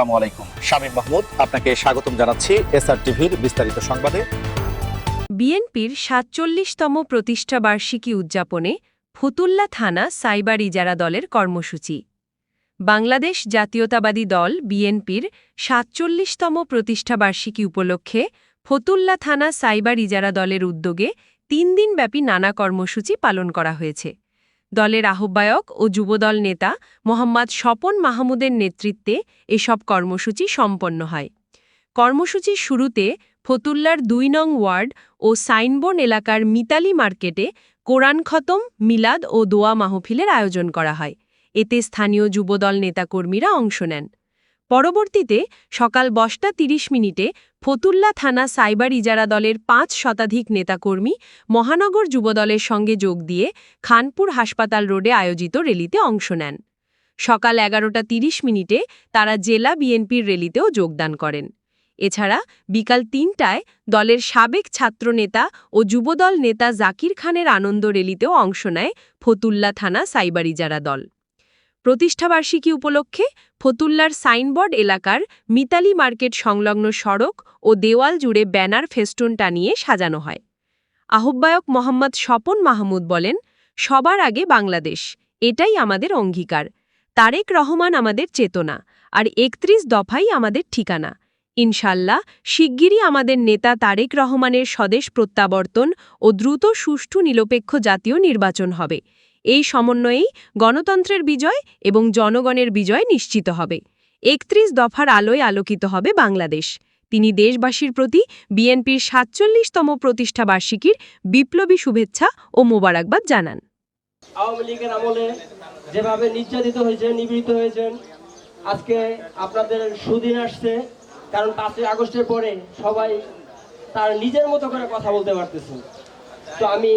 আসসালামু আলাইকুম। শামীম মাহমুদ, আপনাকে স্বাগতম জানাচ্ছি এসআর টিভির বিস্তারিত সংবাদে। বিএনপির সাতচল্লিশতম প্রতিষ্ঠা বার্ষিকী উদযাপনে ফতুল্লা থানা সাইবার ইজারা দলের কর্মসূচি। বাংলাদেশ জাতীয়তাবাদী দল বিএনপির সাতচল্লিশতম প্রতিষ্ঠা বার্ষিকী উপলক্ষে ফতুল্লা থানা সাইবার ইজারা দলের উদ্যোগে তিন দিনব্যাপী নানা কর্মসূচি পালন করা হয়েছে। দলের আহ্বায়ক ও যুবদল নেতা মোহাম্মদ স্বপন মাহমুদের নেতৃত্বে এসব কর্মসূচি সম্পন্ন হয়। কর্মসূচির শুরুতে ফতুল্লার দুই নং ওয়ার্ড ও সাইনবোর্ন এলাকার মিতালি মার্কেটে কোরআন খতম, মিলাদ ও দোয়া মাহফিলের আয়োজন করা হয়। এতে স্থানীয় যুবদল নেতাকর্মীরা অংশ নেন। পরবর্তীতে, সকাল বসটা তিরিশ মিনিটে, ফতুল্লা থানা সাইবার ইজারা দলের পাঁচ শতাধিক নেতাকর্মী মহানগর যুবদলের সঙ্গে যোগ দিয়ে খানপুর হাসপাতাল রোডে আয়োজিত রেলিতে অংশ নেন। সকাল এগারোটা তিরিশ মিনিটে তারা জেলা বিএনপির রেলিতেও যোগদান করেন। এছাড়া বিকাল তিনটায় দলের সাবেক ছাত্রনেতা ও যুবদল নেতা জাকির খানের আনন্দ রেলিতেও অংশ নেয় ফতুল্লা থানা সাইবার ইজারা দল। প্রতিষ্ঠাবার্ষিকী উপলক্ষে ফতুল্লার সাইনবোর্ড এলাকার মিতালি মার্কেট সংলগ্ন সড়ক ও দেওয়াল জুড়ে ব্যানার ফেস্টুন টানিয়ে সাজানো হয়। আহ্বায়ক মোহাম্মদ স্বপন মাহমুদ বলেন, সবার আগে বাংলাদেশ, এটাই আমাদের অঙ্গীকার। তারেক রহমান আমাদের চেতনা, আর একত্রিশ দফাই আমাদের ঠিকানা। ইনশাল্লাহ, শিগগিরই আমাদের নেতা তারেক রহমানের স্বদেশ প্রত্যাবর্তন ও দ্রুত সুষ্ঠু নিরপেক্ষ জাতীয় নির্বাচন হবে। এই সমন্বয়েই গণতন্ত্রের বিজয় এবং জনগণের বিজয় নিশ্চিত হবে। একত্রিশ দফার আলোয় আলোকিত হবে বাংলাদেশ। তিনি দেশবাসীর প্রতি বিএনপির সাতচল্লিশতম প্রতিষ্ঠা বার্ষিকীর বিপ্লবী শুভেচ্ছা ও মোবারকবাদ জানান। আওয়ামী লীগের আমলে যেভাবে নির্যাতিত হয়েছেন নিপীড়িত হয়েছেন, আজকে আপনাদের সুদিন আসছে, কারণ পাঁচই আগস্টের পরে সবাই তার নিজের মতো করে কথা বলতে পারতেছেন তো আমি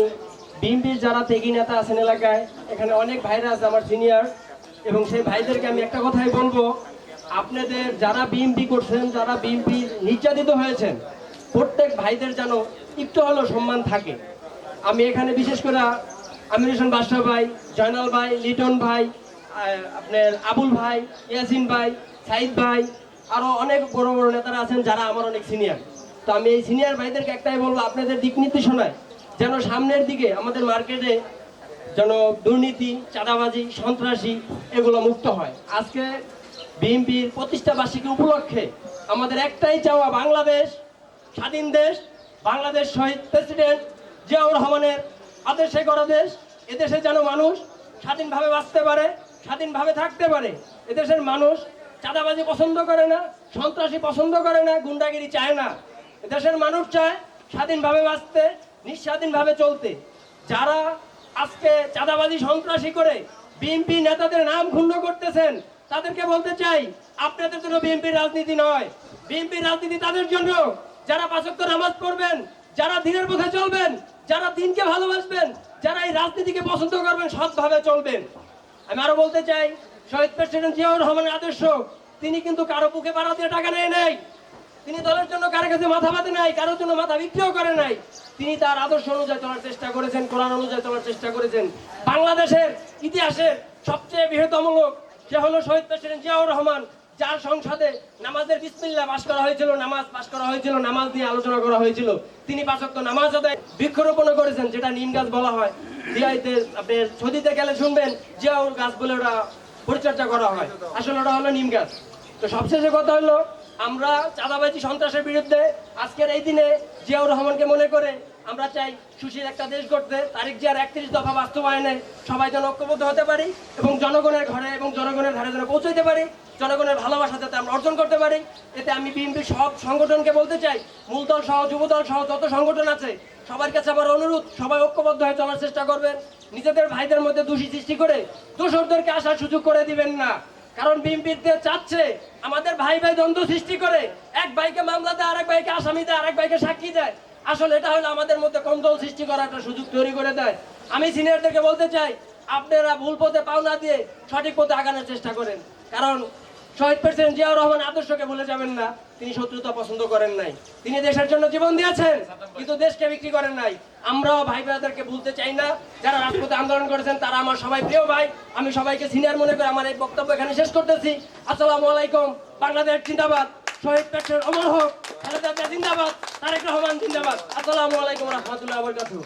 বিএনপির যারা তেগি নেতা আছেন এলাকায়, এখানে অনেক ভাইরা আছে আমার সিনিয়র এবং সেই ভাইদেরকে আমি একটা কথাই বলব, আপনাদের যারা বিএনপি করছেন, যারা বিএনপি নির্যাতিত হয়েছেন, প্রত্যেক ভাইদের যেন একটু হলেও সম্মান থাকে। আমি এখানে বিশেষ করে আমির হোসেন বাদশাহ ভাই, জয়নাল ভাই, লিটন ভাই আপনার আবুল ভাই, ইয়াসিন ভাই, সাইদ ভাই, আরও অনেক বড় বড় নেতারা আছেন যারা আমার অনেক সিনিয়র তো আমি এই সিনিয়র ভাইদেরকে একটাই বলব, আপনাদের দিক নির্দেশনায় যেন সামনের দিকে আমাদের মার্কেটে যেন দুর্নীতি, চাঁদাবাজি, সন্ত্রাসী এগুলো মুক্ত হয়। আজকে বিএনপির প্রতিষ্ঠা বার্ষিকী উপলক্ষে আমাদের একটাই চাওয়া বাংলাদেশ, স্বাধীন দেশ, বাংলাদেশ শহীদ প্রেসিডেন্ট জিয়াউর রহমানের আদেশে করা দেশ। এদেশে যেন মানুষ স্বাধীনভাবে বাঁচতে পারে, স্বাধীনভাবে থাকতে পারে। এদেশের মানুষ চাঁদাবাজি পছন্দ করে না, সন্ত্রাসী পছন্দ করে না, গুন্ডাগিরি চায় না। এদেশের মানুষ চায় স্বাধীনভাবে বাঁচতে নিঃস্বাধীনভাবে চলতে। যারা আজকে চাঁদাবাজি সন্ত্রাসী করে বিএনপি নেতাদের নাম ক্ষুণ্ণ করতেছেন, তাদেরকে বলতে চাই, আপনাদের জন্য বিএনপির রাজনীতি নয়। বিএনপির রাজনীতি তাদের জন্য। যারা পাঁচক্য নামাজ পড়বেন, যারা দিনের পথে চলবেন, যারা দিনকে ভালোবাসবেন, যারা এই রাজনীতিকে পছন্দ করবেন, সৎভাবে চলবেন। আমি আরও বলতে চাই, শহীদ প্রেসিডেন্ট জিয়াউর রহমানের আদর্শ, তিনি কিন্তু কারও বুকে পাড়া দিয়ে টাকা নেয় নাই। তিনি দলের জন্য কারও কাছে মাথা পাতে নাই, কারোর জন্য মাথা বিক্রিও করে নাই। তিনি তার আদর্শ অনুযায়ী চলার চেষ্টা করেছেন, কোরআন অনুযায়ী চলার চেষ্টা করেছেন। বাংলাদেশের ইতিহাসের সবচেয়ে বৃহত্তম লোক, সে হলো শহীদ প্রেসিডেন্ট জিয়াউর রহমান, যার সংসদে নামাজের বিসমিল্লাহ পাশ করা হয়েছিল, নামাজ পাশ করা হয়েছিল, নামাজ নিয়ে আলোচনা করা হয়েছিল। তিনি পাঁচক্ত নামাজ আদায় বৃক্ষরোপণ করেছেন, যেটা নিম গাছ বলা হয়। দিয়াইতে আপনি ছদিতে গেলে শুনবেন, জিয়াউর গাছ বলে ওরা পরিচর্যা করা হয়। আসলে ওটা হলো নিম গাছ। তো সবশেষে কথা হলো আমরা চাঁদাবাজি সন্ত্রাসের বিরুদ্ধে আজকের এই দিনে জিয়াউর রহমানকে মনে করে আমরা চাই সুশীল একটা দেশ গড়তে তারিখ জিয়ার একত্রিশ দফা বাস্তবায়নে সবাই যেন ঐক্যবদ্ধ হতে পারি এবং জনগণের ঘরে এবং জনগণের ঘরে যেন পৌঁছাইতে পারি, জনগণের ভালোবাসা যাতে আমরা অর্জন করতে পারি। এতে আমি বিএনপি সব সংগঠনকে বলতে চাই, মূলদল সহ, যুবদল সহ যত সংগঠন আছে, সবার কাছে আমার অনুরোধ, সবাই ঐক্যবদ্ধ হয়ে চলার চেষ্টা করবেন। নিজেদের ভাইদের মধ্যে দোষী সৃষ্টি করে দোষরদেরকে আসার সুযোগ করে দিবেন না। কারণ বিএনপিতে চাচ্ছে আমাদের ভাই ভাই দ্বন্দ্ব সৃষ্টি করে, এক ভাইকে মামলা দেয়, আরেক ভাইকে আসামি দেয়, আরেক ভাইকে সাক্ষী দেয়। আসলে এটা হলো আমাদের মধ্যে কন্দল সৃষ্টি করার একটা সুযোগ তৈরি করে দেয়। আমি সিনিয়রদেরকে বলতে চাই, আপনারা ভুল পথে পাওনা দিয়ে সঠিক পথে আগানোর চেষ্টা করেন। কারণ শহীদ প্রেসিডেন্ট জিয়াউর রহমান আদর্শকে ভুলে যাবেন না। তিনি শত্রুতা পছন্দ করেন নাই। তিনি দেশের জন্য জীবন দিয়েছেন, কিন্তু দেশকে বিক্রি করেন নাই। আমরাও ভাই ভাইদেরকে ভুলতে চাই না। যারা রাজপথে আন্দোলন করেছেন, তারা আমার সবাই প্রিয় ভাই। আমি সবাইকে সিনিয়র মনে করে আমার এই বক্তব্য এখানে শেষ করতেছি। আসসালামু আলাইকুম, বাংলাদেশ জিন্দাবাদ। শহীদ পেটের অমর হোক জিন্দাবাদ, তারেক রহমান জিন্দাবাদ। আসসালামু আলাইকুম রহমতুল্লাহ বরকাতুহ।